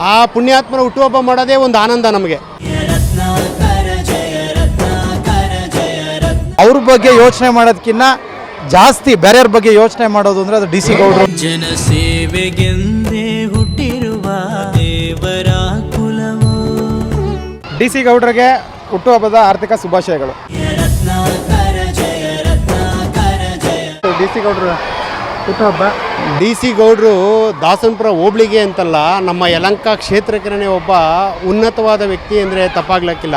ಆ ಪುಣ್ಯಾತ್ಮನ ಹುಟ್ಟುಹಬ್ಬ ಮಾಡೋದೇ ಒಂದು ಆನಂದ ನಮಗೆ. ಅವ್ರ ಬಗ್ಗೆ ಯೋಚನೆ ಮಾಡೋದಕ್ಕಿಂತ ಜಾಸ್ತಿ ಬೇರೆಯವ್ರ ಬಗ್ಗೆ ಯೋಚನೆ ಮಾಡೋದು ಅಂದರೆ ಅದು ಡಿ ಸಿ ಜನ ಸೇವೆಗೆಂದೆ ಹುಟ್ಟಿರುವ ದೇವರ ಕುಲವು. ಡಿ ಸಿ ಗೌಡ್ರಿಗೆ ಹುಟ್ಟುಹಬ್ಬದ ಆರ್ಥಿಕ ಶುಭಾಶಯಗಳು. ಡಿ ಸಿ ಗೌಡ್ರ ಹುಟ್ಟುಹಬ್ಬ ಡಿ ಸಿ ಗೌಡ್ರು ದಾಸನಪುರ ಹೋಬ್ಳಿಗೆ ಅಂತಲ್ಲ ನಮ್ಮ ಯಲಂಕ ಕ್ಷೇತ್ರಕ್ಕೆ ಒಬ್ಬ ಉನ್ನತವಾದ ವ್ಯಕ್ತಿ ಅಂದರೆ ತಪ್ಪಾಗ್ಲಕ್ಕಿಲ್ಲ.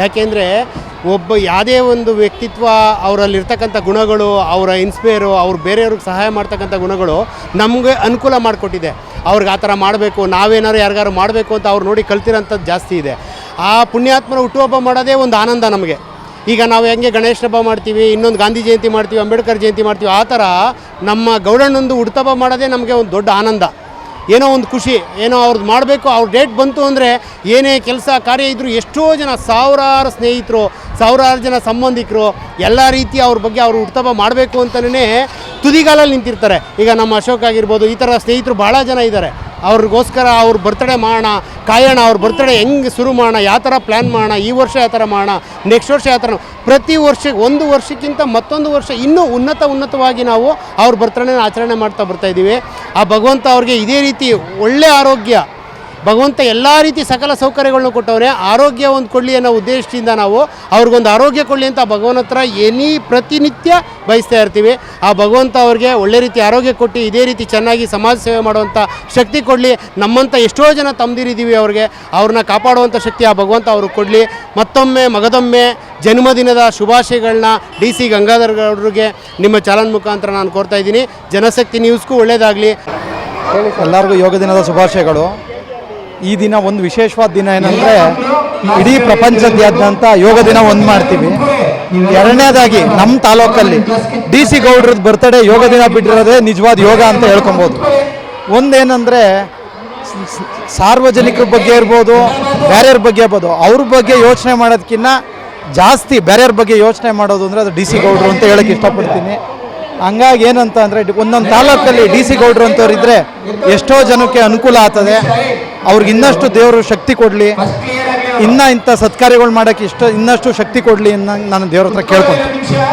ಯಾಕೆಂದರೆ ಒಬ್ಬ ಯಾವುದೇ ಒಂದು ವ್ಯಕ್ತಿತ್ವ ಅವರಲ್ಲಿರ್ತಕ್ಕಂಥ ಗುಣಗಳು, ಅವರ ಇನ್ಸ್ಪೈರು ಅವ್ರು ಬೇರೆಯವ್ರಿಗೆ ಸಹಾಯ ಮಾಡ್ತಕ್ಕಂಥ ಗುಣಗಳು ನಮಗೆ ಅನುಕೂಲ ಮಾಡಿಕೊಟ್ಟಿದೆ. ಅವ್ರಿಗೆ ಆ ಥರ ಮಾಡಬೇಕು, ನಾವೇನಾದ್ರು ಯಾರಿಗಾರು ಮಾಡಬೇಕು ಅಂತ ಅವ್ರು ನೋಡಿ ಕಲ್ತಿರೋಂಥದ್ದು ಜಾಸ್ತಿ ಇದೆ. ಆ ಪುಣ್ಯಾತ್ಮನ ಹುಟ್ಟುಹಬ್ಬ ಮಾಡೋದೇ ಒಂದು ಆನಂದ ನಮಗೆ. ಈಗ ನಾವು ಹೆಂಗೆ ಗಣೇಶ ಹಬ್ಬ ಮಾಡ್ತೀವಿ, ಇನ್ನೊಂದು ಗಾಂಧಿ ಜಯಂತಿ ಮಾಡ್ತೀವಿ, ಅಂಬೇಡ್ಕರ್ ಜಯಂತಿ ಮಾಡ್ತೀವಿ, ಆ ಥರ ನಮ್ಮ ಗೌಡಣ್ಣಂದು ಹುಡ್ತಬ್ಬ ಮಾಡೋದೇ ನಮಗೆ ಒಂದು ದೊಡ್ಡ ಆನಂದ. ಏನೋ ಒಂದು ಖುಷಿ, ಏನೋ ಅವ್ರದ್ದು ಮಾಡಬೇಕು, ಅವ್ರ ಡೇಟ್ ಬಂತು ಅಂದರೆ ಏನೇ ಕೆಲಸ, ಕಾರ್ಯ ಇದ್ದರೂ ಎಷ್ಟೋ ಜನ ಸಾವಿರಾರು ಸ್ನೇಹಿತರು, ಸಾವಿರಾರು ಜನ ಸಂಬಂಧಿಕರು, ಎಲ್ಲ ರೀತಿ ಅವ್ರ ಬಗ್ಗೆ ಅವರು ಹುಟ್ಟುಹಬ್ಬ ಮಾಡಬೇಕು ಅಂತಲೇ ತುದಿಗಾಲಲ್ಲಿ ನಿಂತಿರ್ತಾರೆ. ಈಗ ನಮ್ಮ ಅಶೋಕ್ ಆಗಿರ್ಬೋದು, ಈ ಥರ ಸ್ನೇಹಿತರು ಭಾಳ ಜನ ಇದ್ದಾರೆ. ಅವ್ರಿಗೋಸ್ಕರ ಅವ್ರ ಬರ್ತಡೇ ಮಾಡೋಣ, ಕಾಯೋಣ, ಅವ್ರ ಬರ್ತಡೇ ಹೆಂಗೆ ಶುರು ಮಾಡೋಣ, ಯಾವ ಥರ ಪ್ಲ್ಯಾನ್ ಮಾಡೋಣ, ಈ ವರ್ಷ ಯಾವ ಥರ ಮಾಡೋಣ ನೆಕ್ಸ್ಟ್ ವರ್ಷ ಯಾವ ಥರ ಪ್ರತಿ ವರ್ಷ ಒಂದು ವರ್ಷಕ್ಕಿಂತ ಮತ್ತೊಂದು ವರ್ಷ ಇನ್ನೂ ಉನ್ನತ ಉನ್ನತವಾಗಿ ನಾವು ಅವ್ರ ಬರ್ತಡೇನ ಆಚರಣೆ ಮಾಡ್ತಾ ಬರ್ತಾ ಇದ್ದೀವಿ. ಆ ಭಗವಂತ ಅವ್ರಿಗೆ ಇದೇ ರೀತಿ ಒಳ್ಳೆಯ ಆರೋಗ್ಯ ಭಗವಂತ ಎಲ್ಲ ರೀತಿ ಸಕಲ ಸೌಕರ್ಯಗಳನ್ನು ಕೊಟ್ಟವ್ರೆ. ಆರೋಗ್ಯ ಒಂದು ಕೊಡಲಿ ಅನ್ನೋ ಉದ್ದೇಶದಿಂದ ನಾವು ಅವ್ರಿಗೊಂದು ಆರೋಗ್ಯ ಕೊಡಲಿ ಅಂತ ಭಗವನ್ ಹತ್ರ ಎನಿ ಪ್ರತಿನಿತ್ಯ ಬಯಸ್ತಾ ಇರ್ತೀವಿ. ಆ ಭಗವಂತ ಅವ್ರಿಗೆ ಒಳ್ಳೆ ರೀತಿ ಆರೋಗ್ಯ ಕೊಟ್ಟು ಇದೇ ರೀತಿ ಚೆನ್ನಾಗಿ ಸಮಾಜ ಸೇವೆ ಮಾಡುವಂಥ ಶಕ್ತಿ ಕೊಡಲಿ. ನಮ್ಮಂಥ ಎಷ್ಟೋ ಜನ ತಮ್ಮದಿರಿದ್ದೀವಿ ಅವ್ರಿಗೆ. ಅವ್ರನ್ನ ಕಾಪಾಡುವಂಥ ಶಕ್ತಿ ಆ ಭಗವಂತ ಅವ್ರಿಗೆ ಕೊಡಲಿ. ಮತ್ತೊಮ್ಮೆ ಮಗದೊಮ್ಮೆ ಜನ್ಮದಿನದ ಶುಭಾಶಯಗಳನ್ನ ಡಿ ಸಿ ಗಂಗಾಧರ್ ಅವ್ರಿಗೆ ನಿಮ್ಮ ಚಾಲನ್ ಮುಖಾಂತರ ನಾನು ಕೋರ್ತಾ ಇದ್ದೀನಿ. ಜನಶಕ್ತಿ ನ್ಯೂಸ್ಗೂ ಒಳ್ಳೆಯದಾಗಲಿ ಎಲ್ಲರಿಗೂ ಯೋಗ ದಿನದ ಶುಭಾಶಯಗಳು. ಈ ದಿನ ಒಂದು ವಿಶೇಷವಾದ ದಿನ ಏನಂದರೆ ಇಡೀ ಪ್ರಪಂಚದಾದ್ಯಂತ ಯೋಗ ದಿನ ಒಂದು ಮಾಡ್ತೀವಿ. ಎರಡನೇದಾಗಿ ನಮ್ಮ ತಾಲೂಕಲ್ಲಿ ಡಿ ಸಿ ಗೌಡ್ರದ್ದು ಬರ್ತಡೇ ಯೋಗ ದಿನ ಬಿಟ್ಟಿರೋದೇ ನಿಜವಾದ ಯೋಗ ಅಂತ ಹೇಳ್ಕೊಬೋದು. ಒಂದೇನಂದ್ರೆ ಸಾರ್ವಜನಿಕರ ಬಗ್ಗೆ ಇರ್ಬೋದು ಬೇರೆಯವ್ರ ಬಗ್ಗೆ ಇರ್ಬೋದು, ಅವ್ರ ಬಗ್ಗೆ ಯೋಚನೆ ಮಾಡೋದಕ್ಕಿಂತ ಜಾಸ್ತಿ ಬೇರೆಯವ್ರ ಬಗ್ಗೆ ಯೋಚನೆ ಮಾಡೋದು ಅಂದರೆ ಅದು ಡಿ ಸಿ ಗೌಡ್ರು ಅಂತ ಹೇಳಕ್ಕೆ ಇಷ್ಟಪಡ್ತೀನಿ. ಹಂಗಾಗಿ ಏನಂತ ಅಂದರೆ ಒಂದೊಂದು ತಾಲೂಕಲ್ಲಿ ಡಿ ಸಿ ಗೌಡ್ರು ಅಂತವ್ರು ಇದ್ದರೆ ಎಷ್ಟೋ ಜನಕ್ಕೆ ಅನುಕೂಲ ಆಗ್ತದೆ. ಅವ್ರಿಗೆ ಇನ್ನಷ್ಟು ದೇವರು ಶಕ್ತಿ ಕೊಡಲಿ. ಇನ್ನೂ ಇಂಥ ಸತ್ಕಾರ್ಯಗಳು ಮಾಡೋಕ್ಕೆ ಇಷ್ಟ ಇನ್ನಷ್ಟು ಶಕ್ತಿ ಕೊಡಲಿ ಅನ್ನೋ ನಾನು ದೇವ್ರ ಹತ್ರ ಕೇಳ್ಕೊತೀನಿ.